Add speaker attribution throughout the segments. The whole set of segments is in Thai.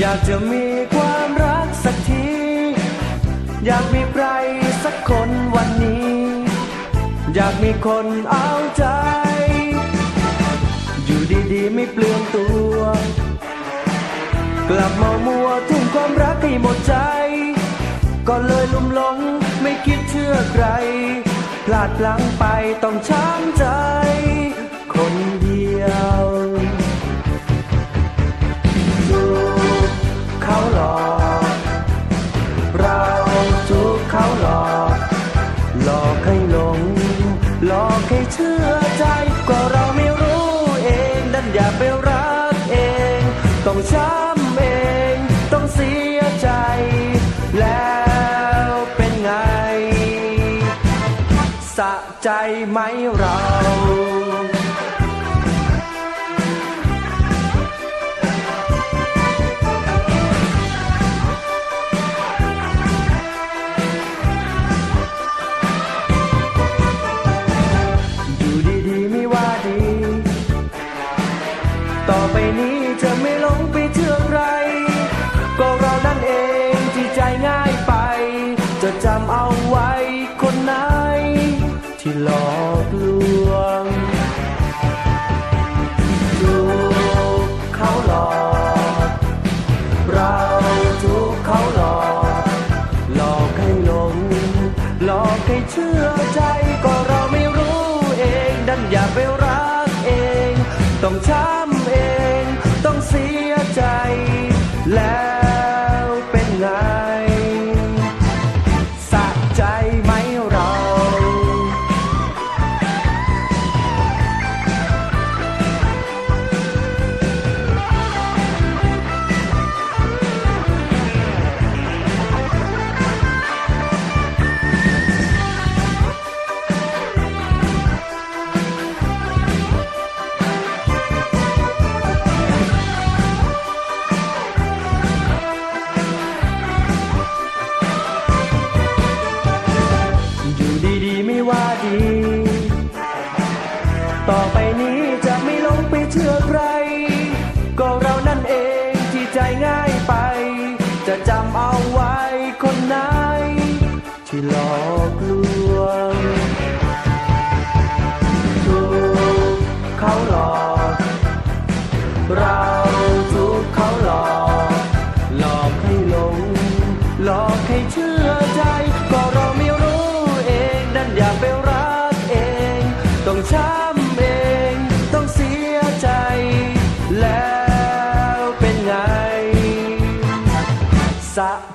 Speaker 1: อยากจะมีความรักสักที อยากมีใครสักคนวันนี้ อยากมีคนเอาใจ อยู่ดีๆไม่เปลืองตัว กลับมามัวทุ่มความรักให้หมดใจ ก็เลยลุ่มหลงไม่คิดเชื่อใคร พลาดพลั้งไปต้องช้ำใจ คนเดียว ช้ำเองต้องเสียใจ แล้วเป็นไง สะใจไหมเรา ที่หลอกลวงถูกเขาหลอกเราถูกเขาหลอก หลอกให้หลง หลอกให้เชื่อใจ ต่อไปนี้จะไม่หลงไปเชื่อใคร ก็เรานั่นเองที่ใจง่ายไป จะจำเอาไว้คนไหนที่หลอกลวง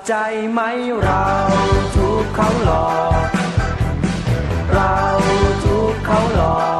Speaker 1: ใจไหมเราถูกเขาหลอก เราถูกเขาหลอก